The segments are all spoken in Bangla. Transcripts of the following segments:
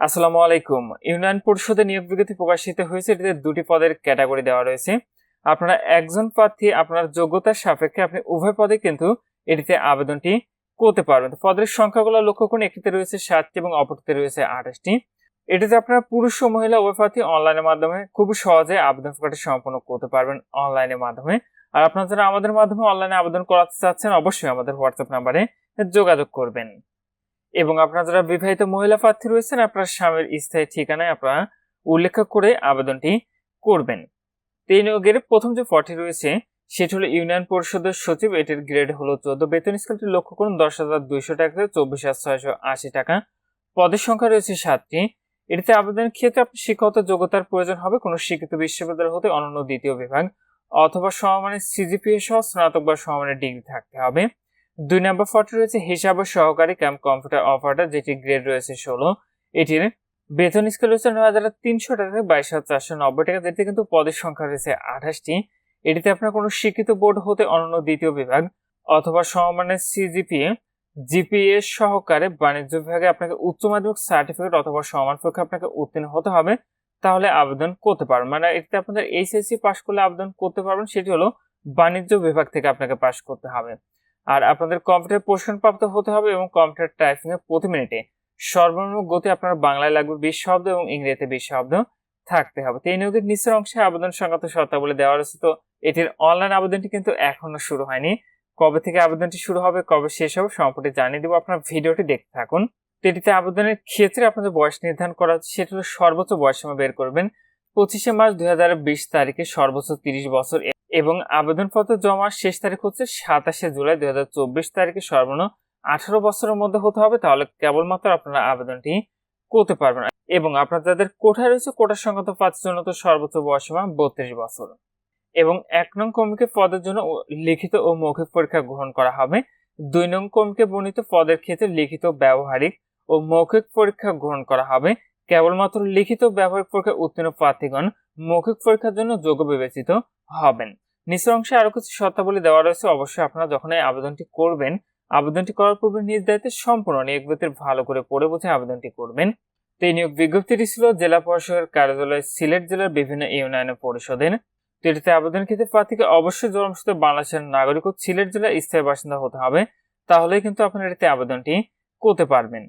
আসসালামু আলাইকুম। ইউনিয়ন পরিষদে নিয়োগ বিজ্ঞপ্তি প্রকাশিত হয়েছে। এটিতে দুটি পদের ক্যাটাগরি দেওয়া রয়েছে। আপনারা একজন প্রার্থী, আপনার যোগ্যতার সাপেক্ষে আপনি উভয় পদে কিন্তু এটিতে আবেদনটি করতে পারবেন। পদের সংখ্যাগুলো লক্ষ্য করুন। একটিতে রয়েছে সাতটি এবং অপরটিতে রয়েছে আঠাশটি। এটিতে আপনারা পুরুষ ও মহিলা উভয় প্রার্থী অনলাইনের মাধ্যমে খুব সহজে আবেদন প্রক্রিয়াটি সম্পন্ন করতে পারবেন অনলাইনের মাধ্যমে। আর আপনারা যারা আমাদের মাধ্যমে অনলাইনে আবেদন করাতে চাচ্ছেন, অবশ্যই আমাদের হোয়াটসঅ্যাপ নাম্বারে যোগাযোগ করবেন। এবং আপনারা যারা বিবাহিত মহিলা প্রার্থী রয়েছেন, আপনার স্বামীর স্থায়ী ঠিকানায় আপনারা উল্লেখ করে আবেদনটি করবেন। এই নিয়োগের প্রথম যে পদটি রয়েছে, সেটি হলো ইউনিয়ন পরিষদের সচিব। এটির গ্রেড হলো চোদ্দ। বেতন স্কেলটি লক্ষ্য করুন, দশ হাজার দুইশো টাকা থেকে চব্বিশ হাজার ছয়শো আশি টাকা। পদের সংখ্যা রয়েছে সাতটি। এটিতে আবেদনের ক্ষেত্রে আপনার শিক্ষাগত যোগ্যতার প্রয়োজন হবে। কোনো শিক্ষিত বিশ্ববিদ্যালয় হতে অনন্য দ্বিতীয় বিভাগ অথবা সমমানের সিজিপিএ সহ স্নাতক বা সমমানের ডিগ্রি থাকতে হবে। দুই নম্বর ফটো রয়েছে হিসাবে সহকারী ক্যাম্প কম্পিউটার অপারেটর, যেটি গ্রেড রয়েছে ষোলো। এটির বেতন স্কেল রয়েছে নয় হাজার তিনশো টাকা বাইশ হাজার চারশো নব্বই টাকা। যেটিতে কিন্তু পদের সংখ্যা রয়েছে আঠাশটি। এটিতে আপনার কোনো শিক্ষিত বোর্ড হতে অনন্য দ্বিতীয় বিভাগ অথবা সমমানের সিজিপিএ, জিপিএ সহকারে বাণিজ্য বিভাগে আপনাকে উচ্চ মাধ্যমিক সার্টিফিকেট অথবা সমান পক্ষে আপনাকে উত্তীর্ণ হতে হবে। তাহলে আবেদন করতে পারবেন। মানে এটিতে আপনাদের এইচএসসি পাশ করলে আবেদন করতে পারবেন। সেটি হলো বাণিজ্য বিভাগ থেকে আপনাকে পাশ করতে হবে। আর আপনাদের কম্পিউটার প্রশিক্ষণ প্রাপ্ত হতে হবে এবং কম্পিউটার টাইপিং এ প্রতি মিনিটে। সর্বনিম্ন গতি আপনার বাংলায় লাগবে বিশ শব্দ এবং ইংরেজিতে বিশ শব্দ থাকতে হবে। তো এই নিয়োগের নিচের অংশে আবেদন সংক্রান্ত শর্তাবলী দেওয়া রয়েছে। তো এটির অনলাইন আবেদনটি কিন্তু এখনও শুরু হয়নি। কবে থেকে আবেদনটি শুরু হবে, কবে শেষ হবে সম্পর্কে জানিয়ে দেবো। আপনার ভিডিওটি দেখতে থাকুন। এটিতে আবেদনের ক্ষেত্রে আপনাদের বয়স নির্ধারণ করা হচ্ছে, সেটা হলো সর্বোচ্চ বয়স সীমা বের করবেন। পঁচিশে মার্চ দুই হাজার বিশ তারিখে সর্বোচ্চ তিরিশ বছর এবং আবেদনপত্র জমার শেষ তারিখ হচ্ছে সাতাশে জুলাই দুই হাজার চব্বিশ তারিখে সর্বনিম্ন আঠারো বছরের মধ্যে হতে হবে, তাহলে কেবলমাত্র আপনারা আবেদনটি করতে পারবেন। এবং আপনার যাদের কোঠায় রয়েছে কোটার সংক্রান্ত প্রার্থীর জন্য তো সর্বোচ্চ বয়সীমা বত্রিশ বছর। এবং এক নং কর্মীকে পদের জন্য লিখিত ও মৌখিক পরীক্ষা গ্রহণ করা হবে। দুই নং কর্মীকে বর্ণিত পদের ক্ষেত্রে লিখিত ব্যবহারিক ও মৌখিক পরীক্ষা গ্রহণ করা হবে। কেবলমাত্র লিখিত ব্যবহারিক পরীক্ষা উত্তীর্ণ প্রার্থীগণ মৌখিক পরীক্ষার জন্য যোগ্য বিবেচিত হবেন। নিচের অংশে আরও কিছু শর্তাবলী দেওয়া রয়েছে, অবশ্যই আপনারা যখন এই আবেদনটি করবেন, আবেদনটি করার পূর্বে নিজ দায়িত্বে সম্পূর্ণ নিয়োগ বিজ্ঞপ্তির ভালো করে পড়ে বুঝে আবেদনটি করবেন। তো এই নিয়োগ বিজ্ঞপ্তিটি ছিল জেলা পরিষদের কার্যালয়, সিলেট জেলার বিভিন্ন ইউনিয়ন পরিষদের। তো এটিতে আবেদন ক্ষেত্রে প্রার্থীকে অবশ্যই জন্মসূত্রে বাংলাদেশের নাগরিক ও সিলেট জেলার স্থায়ী বাসিন্দা হতে হবে, তাহলেই কিন্তু আপনারা এটিতে আবেদনটি করতে পারবেন।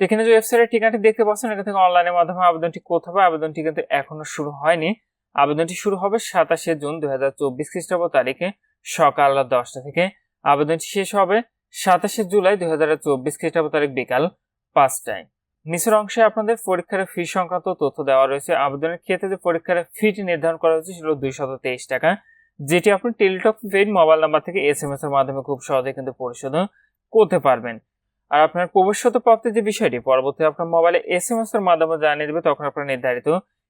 এখানে যে ওয়েবসাইটের ঠিকানাটি দেখতে পাচ্ছেন এখান থেকে অনলাইনের মাধ্যমে আবেদনটি করতে হবে। আবেদনটি কিন্তু এখনও শুরু হয়নি। আবেদনটি শুরু হবে সাতাশে জুন দুই হাজার চব্বিশ খ্রিস্টাব্দ তারিখে সকাল দশটা থেকে। আবেদনটি শেষ হবে সাতাশে জুলাই দুই হাজার চব্বিশ খ্রিস্টাব্দ তারিখ বিকাল পাঁচটায়। নিচের অংশে আপনাদের পরীক্ষার ফি সংক্রান্ত তথ্য দেওয়া রয়েছে। আবেদনের ক্ষেত্রে যে পরীক্ষার ফিটি নির্ধারণ করা হয়েছে সেটা দুইশত তেইশ টাকা, যেটি আপনি টেলিটক পেড মোবাইল নাম্বার থেকে এস এম এস এর মাধ্যমে খুব সহজে কিন্তু পরিশোধ করতে পারবেন। আর আপনার প্রবেশত প্রাপ্তির যে বিষয়টি, পরবর্তী আপনার মোবাইলে এস এম এস এর মাধ্যমে জানিয়ে দেবে, তখন আপনার নির্ধারিত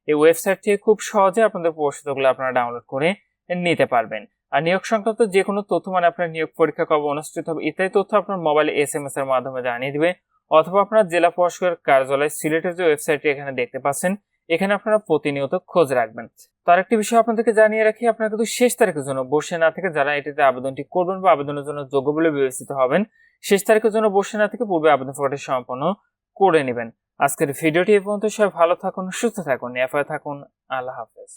এই ওয়েবসাইট থেকে খুব সহজে আপনাদের প্রশ্নগুলো আপনারা ডাউনলোড করে নিতে পারবেন। আর নিয়োগ সংক্রান্ত যে কোনো তথ্য মানে আপনার নিয়োগ পরীক্ষা কবে অনুষ্ঠিত হবে, ইত্যাদি তথ্য আপনার মোবাইলে এস এম এস এর মাধ্যমে জানিয়ে দিবে। অথবা আপনার জেলা প্রশাসকের কার্যালয় সিলেটের যে ওয়েবসাইটটি এখানে দেখতে পাচ্ছেন, এখানে আপনারা প্রতিনিয়ত খোঁজ রাখবেন। তো আরেকটি বিষয় আপনাদেরকে জানিয়ে রাখি, আপনারা কিন্তু শেষ তারিখের জন্য বসে না থেকে যারা এটিতে আবেদনটি করবেন বা আবেদনের জন্য যোগ্য বলে বিবেচিত হবেন, শেষ তারিখের জন্য বসে না থেকে পূর্বে আবেদন ফর্মটি সম্পন্ন করে নেবেন। আজকের ভিডিওটি এ পর্যন্ত। সবাই ভালো থাকুন সুস্থ থাকুন এফআই থাকুন। আল্লাহ হাফেজ।